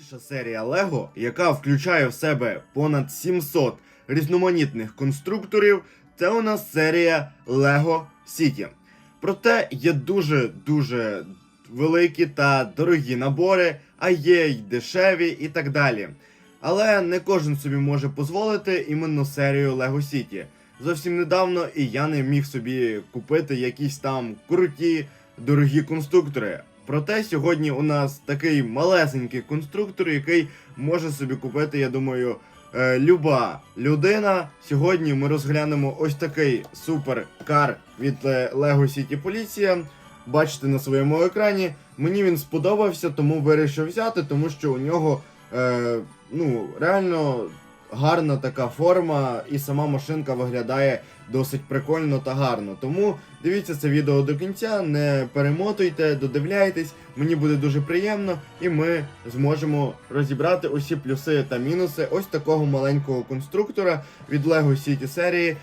Найбільша серія Лего, яка включає в себе понад 700 різноманітних конструкторів, це у нас серія Lego City. Проте є дуже дуже великі та дорогі набори, а є й дешеві і так далі. Але не кожен собі може дозволити іменно серію Lego City. Зовсім недавно і я не міг собі купити якісь там круті дорогі конструктори. Проте сьогодні у нас такий малесенький конструктор, який може собі купити, я думаю, е, люба людина. Сьогодні ми розглянемо ось такий суперкар від е, Lego City Поліція. Бачите на своєму екрані. Мені він сподобався, тому вирішив взяти, тому що у нього е, ну, реально гарна така форма, і сама машинка виглядає досить прикольно та гарно. Тому дивіться це відео до кінця, не перемотуйте, додивляйтесь, мені буде дуже приємно, і ми зможемо розібрати усі плюси та мінуси ось такого маленького конструктора від Lego City серії,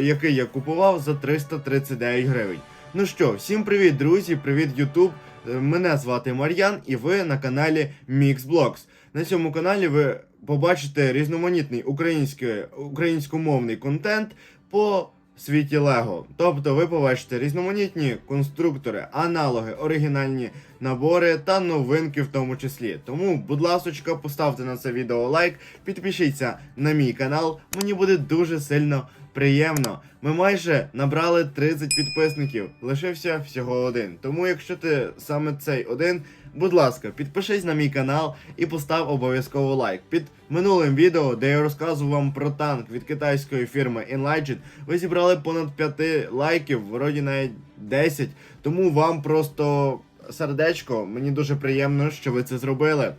який я купував за 339 гривень. Ну що, всім привіт, друзі! Привіт, Ютуб! Мене звати Мар'ян, і ви на каналі MixBlocks. На цьому каналі ви побачите різноманітний український, українськомовний контент по світі Лего. Тобто ви побачите різноманітні конструктори, аналоги, оригінальні набори та новинки в тому числі. Тому, будь ласочка, поставте на це відео лайк, підпишіться на мій канал. Мені буде дуже сильно приємно. Ми майже набрали 30 підписників. Лишився всього один. Тому, якщо ти саме цей один, будь ласка, підпишись на мій канал і постав обов'язково лайк. Під минулим відео, де я розказував вам про танк від китайської фірми Enlightened, ви зібрали понад 5 лайків, вроді навіть 10. Тому вам просто сердечко. Мені дуже приємно, що ви це зробили.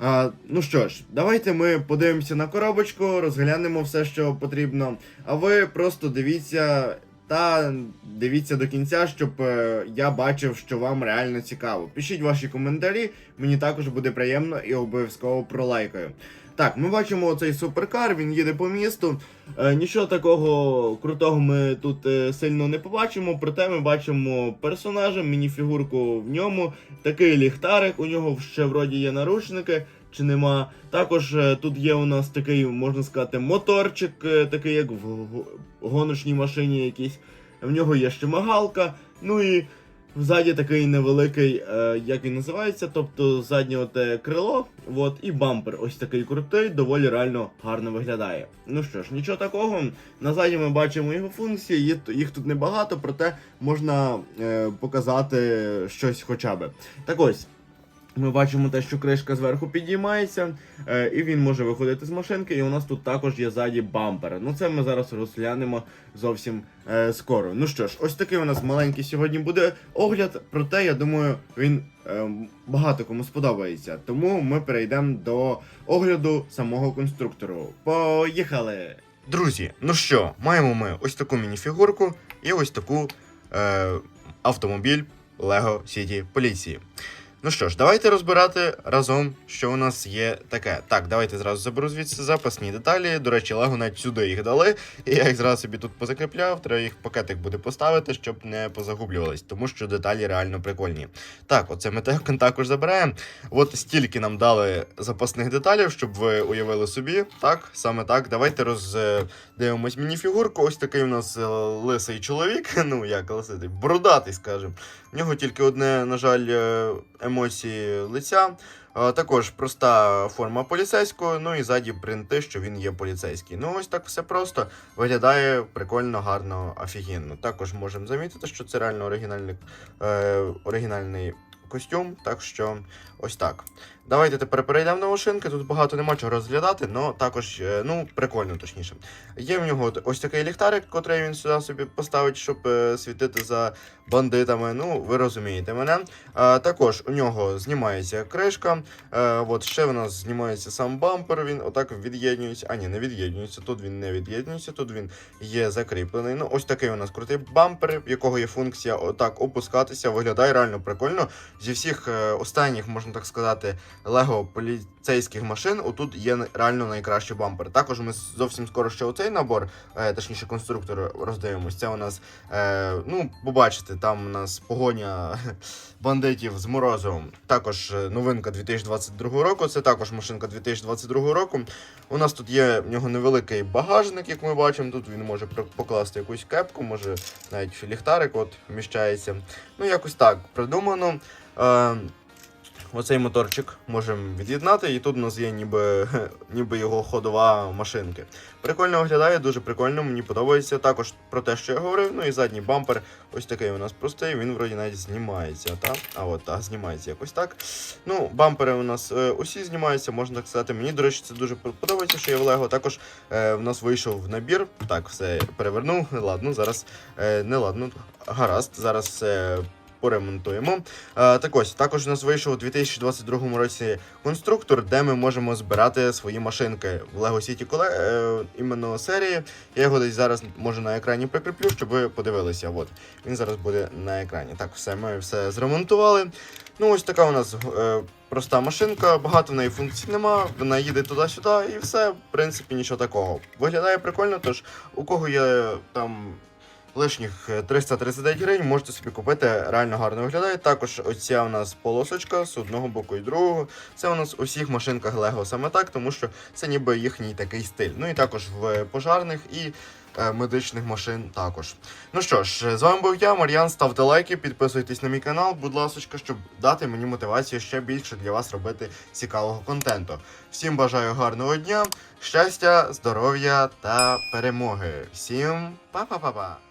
А, ну що ж, давайте ми подивимося на коробочку, розглянемо все, що потрібно. А ви просто дивіться та дивіться до кінця, щоб е, я бачив, що вам реально цікаво. Пишіть ваші коментарі, мені також буде приємно і обов'язково пролайкаю. Так, ми бачимо цей суперкар, він їде по місту. Е, нічого такого крутого ми тут е, сильно не побачимо, проте ми бачимо персонажа, мініфігурку в ньому, такий ліхтарик, у нього ще вроді є наручники. Чи нема. Також е, тут є у нас такий, можна сказати, моторчик, е, такий як в гоночній машині якійсь. В нього є ще магалка. Ну і ззаді такий невеликий, е, як він називається, тобто заднє оте крило, от, і бампер. Ось такий крутий, доволі реально гарно виглядає. Ну що ж, нічого такого. На заді ми бачимо його функції, їх, їх тут небагато, проте можна е, показати щось хоча би. Так ось. Ми бачимо те, що кришка зверху підіймається, е, і він може виходити з машинки, і у нас тут також є ззаді бампер. Ну це ми зараз розглянемо зовсім е, скоро. Ну що ж, ось такий у нас маленький сьогодні буде огляд, проте я думаю, він е, багато кому сподобається. Тому ми перейдемо до огляду самого конструктору. Поїхали! Друзі, ну що, маємо ми ось таку мініфігурку і ось таку е, автомобіль Lego City поліції. Ну що ж, давайте розбирати разом, що у нас є таке. Так, давайте зразу заберу звідси запасні деталі. До речі, Лего навіть сюди їх дали. І я їх зразу собі тут позакріпляв. Треба їх в пакетик буде поставити, щоб не позагублювались, тому що деталі реально прикольні. Так, оце ми також забираємо. От стільки нам дали запасних деталів, щоб ви уявили собі. Так, саме так. Давайте роздивимось мініфігурку. Ось такий у нас е, лисий чоловік. Ну, як лисий, бородатий, скажімо. В нього тільки одне, на жаль, е, емоції лиця. Також проста форма поліцейського, ну і ззаді принти, що він є поліцейський. Ну, ось так все просто. Виглядає прикольно, гарно, офігенно. Також можемо замітити, що це реально оригінальний, е, оригінальний костюм. Так що ось так. Давайте тепер перейдемо на машинки. Тут багато нема чого розглядати, але також, е, ну, прикольно, точніше. Є в нього ось такий ліхтарик, котрий він сюди собі поставить, щоб е, світити за бандитами. Ну, ви розумієте мене. А, також у нього знімається кришка. Е, от ще в нас знімається сам бампер. Він отак від'єднюється. А ні, не від'єднюється. Тут він не від'єднюється, тут він є закріплений. Ну, ось такий у нас крутий бампер, в якого є функція отак опускатися. Виглядає реально прикольно. Зі всіх е, останніх, можна так сказати, лего поліцейських машин, отут є реально найкращий бампер. Також ми зовсім скоро ще оцей набор, е, точніше, конструктор роздивимось. Це у нас, е, ну, побачите, там у нас погоня бандитів з морозовим. Також новинка 2022 року. Це також машинка 2022 року. У нас тут є в нього невеликий багажник, як ми бачимо. Тут він може покласти якусь кепку, може навіть ліхтарик от вміщається. Ну, якось так придумано. Е, Оцей моторчик можемо від'єднати, і тут у нас є ніби, ніби його ходова машинки. Прикольно виглядає, дуже прикольно, мені подобається. Також про те, що я говорив. Ну і задній бампер, ось такий у нас простий, він вроді навіть знімається, та? А от так, знімається якось так. Ну, бампери у нас е, усі знімаються, можна так сказати. Мені, до речі, це дуже подобається, що є в Лего. Також е, в нас вийшов набір. Так, все перевернув. Ладно, зараз е, не ладно, гаразд. Зараз все поремонтуємо. Е, так ось, також у нас вийшов у 2022 році конструктор, де ми можемо збирати свої машинки в Lego City Collect, е, іменно серії. Я його десь зараз може на екрані прикріплю, щоб ви подивилися. От він зараз буде на екрані. Так, все, ми все зремонтували. Ну, ось така у нас е, проста машинка, багато в неї функцій нема, вона їде туди-сюди і все, в принципі, нічого такого. Виглядає прикольно, тож у кого є там лишніх е, 339 гривень, можете собі купити, реально гарно виглядає. Також оця у нас полосочка з одного боку і другого. Це у нас у всіх машинках Lego саме так, тому що це ніби їхній такий стиль. Ну і також в пожарних і е, медичних машин також. Ну що ж, з вами був я, Мар'ян. Ставте лайки, підписуйтесь на мій канал, будь ласка, щоб дати мені мотивацію ще більше для вас робити цікавого контенту. Всім бажаю гарного дня, щастя, здоров'я та перемоги. Всім па-па-па-па!